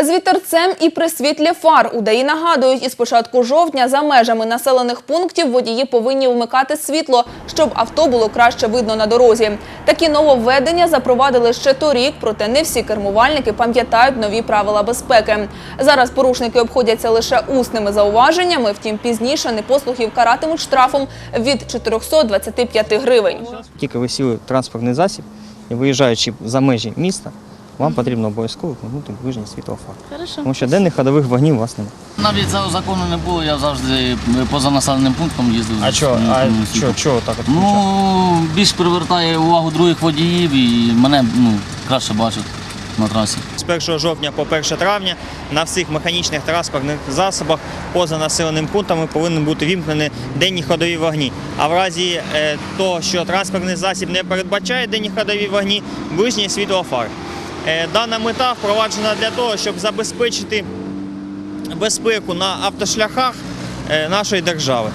З вітерцем і при світлі фар у ДАІ нагадують, із початку жовтня за межами населених пунктів водії повинні вмикати світло, щоб авто було краще видно на дорозі. Такі нововведення запровадили ще торік, проте не всі кермувальники пам'ятають нові правила безпеки. Зараз порушники обходяться лише усними зауваженнями, втім пізніше непослухів каратимуть штрафом від 425 гривень. Тільки ви сіли транспортний засіб виїжджаючи за межі міста, вам потрібно обов'язково вмикнути ближній світлофар. Хорошо. Тому що денних ходових вогнів у вас немає. Навіть цього закону не було, я завжди поза населеним пунктом їздив. А чого? А чого, чого так от? Ну, більш привертає увагу других водіїв і мене ну, краще бачать на трасі. З 1 жовтня по 1 травня на всіх механічних транспортних засобах поза населеним пунктами повинні бути вімкнені денні ходові вогні. А в разі е, того, що транспортний засіб не передбачає денні ходові вогні, ближній світлофар. Е, дана мета впроваджена для того, щоб забезпечити безпеку на автошляхах е, нашої держави.